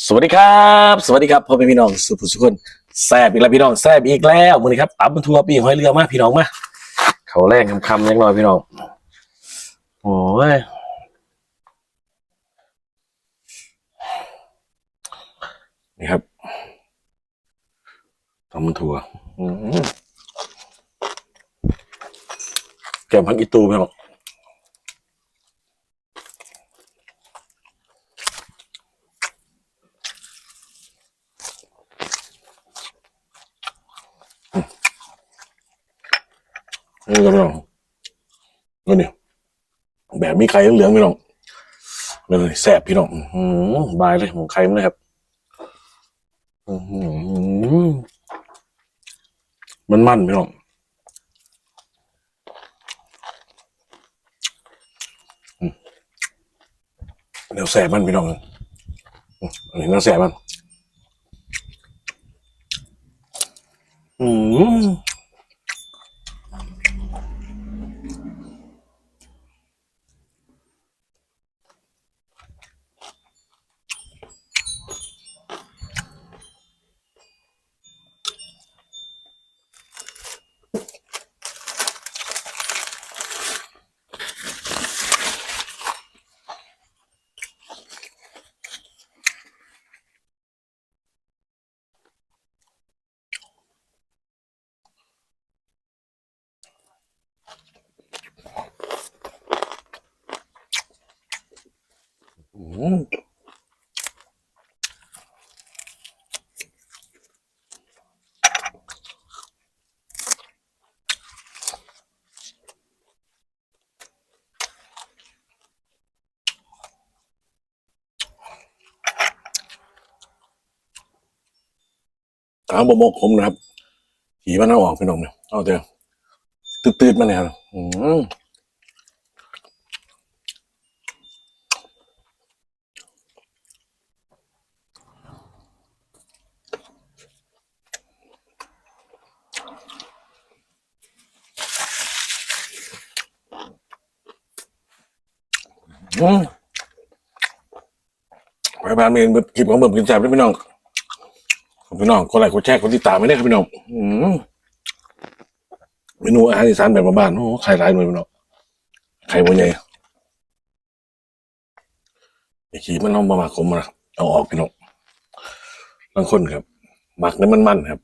สวัสดีครับ สวัสดีครับพ่อแม่พี่น้องสุภุสุคนแซ่บอีกแล้วพี่น้องแซ่บอีกแล้วมือนี้ครับอับบนทัวร์ปีหอยเรือมาพี่น้องมาเขาแรงคำๆยังน้อยพี่น้องโอ้ยนี่ครับตำบนทัวร์แกมพังอีตูพี่น้อง นี่ก็ไม่ต้องนี่นี่แบบมีไข่เหลืองๆพี่น้องเลยแสบพี่น้องอื้อหือบายเลยของไข่มันเลยครับอื้อหือมันมันพี่น้องเดี๋ยวแสบมันพี่น้องอันนี้น่าแสบมัน อืม อืมกลางบมกผมนะครับขี่มันเอาออกพี่น้องเนี่ยเอาเถอะตืดๆมาเนี่ยอืม อืมไปบ้านเมนเบิดคลิปของเบิร์กินแซ่บด้วยพี่น้องพี่น้องกดไลค์กดแชร์กดติดตามไม่ได้ครับพี่น้องอืมเมนูอาหารอีสานแบบบ้านๆโอ้ไข่ร้ายหน่อยพี่น้องไข่บัวใหญ่ไอ้ขี้มันเอามาหมักขมมาเอาออกพี่น้องบางคนครับหมักน้ำมันมันๆครับ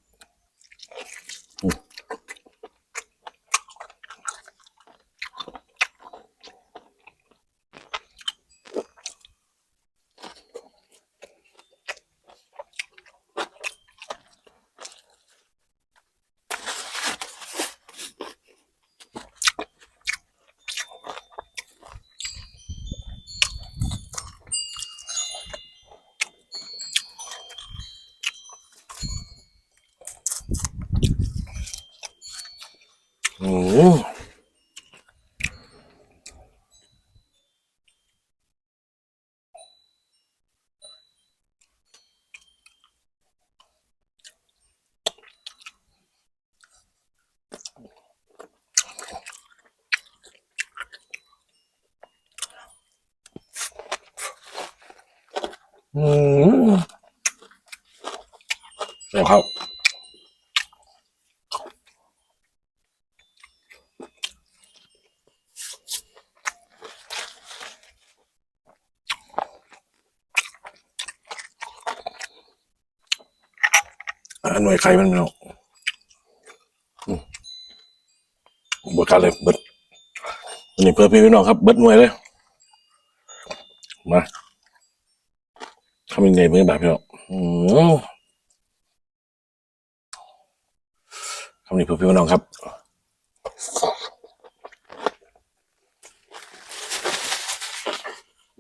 อืมอืมเดี๋ยวครับ อ่า หน่วยไข่มันเอาอืมบดกันเลยเบิดอันนี้เพื่อพี่พี่น้องครับ เบิดหน่วยเลย มาทำยังไงเพื่อนแบบพี่น้องอืมคำนี้เพื่อพี่พี่น้องครับ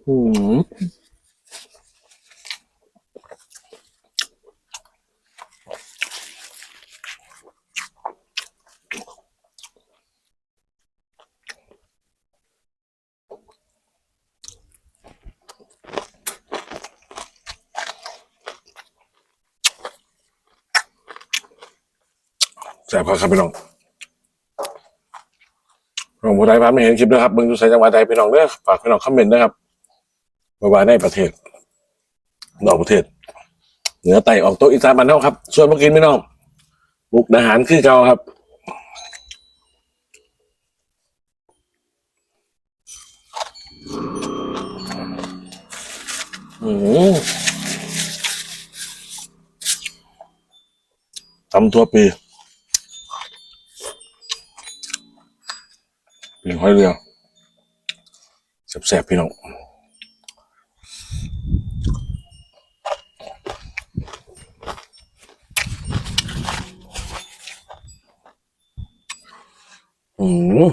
อืม แซ่บครับพี่น้องผมผู้ใดผ่าไม่เห็นคลิปนะครับมึงอยู่ใส่จังหวัดใดพี่น้องเด้อฝากพี่น้องคอมเมนต์นะครับว่าว่าในประเทศนอกประเทศ เหนือไต่ออกโต๊ะอีสานบ้านเฮาครับส่วนมากินพี่น้องมุกอาหารคือเก่าครับอืมตำทั่วปี ปีห้อยเรือแสบๆพี่น้องอืม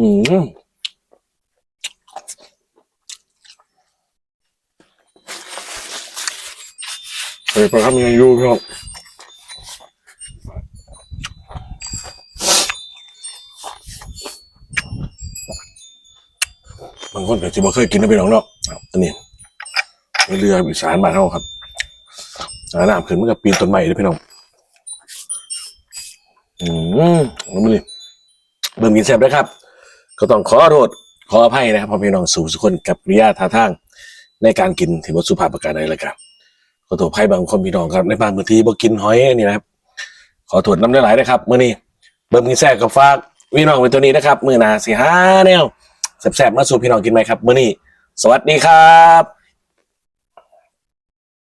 อืมเฮ้ยประทับยังอยู่พี่น้องบางคนอาจจะบ่เคยกินนะพี่น้องเนาะอันนี้เรืออีสานบ้านเฮาครับอาน้ำขึ้นมันกับปีนต้นไม้เลยพี่น้อง อืมน้ำมันนี่เบิ่มกินแซ่บด้ครับ ก็ต้องขอโทษขออภัยนะครับพ่อพี่น้องสู่สุกคนกับริยาท่าทางในการกินถือว่าสุภาพประการใดเลยครับขอโทษอภัยบางคนพี่น้องครับในบางพื้นที่บ่กินหอยนี่นะครับ ขอโทษน้ำได้หลายๆนะครับเมื่อนี้เบิ่มกินแซ่กับฟากพี่น้องเป็นตัวนี้นะครับมือหนาสีห้าแนวแสบๆมาสู่พี่น้องกินไหมครับเมื่อนี้สวัสดีครับ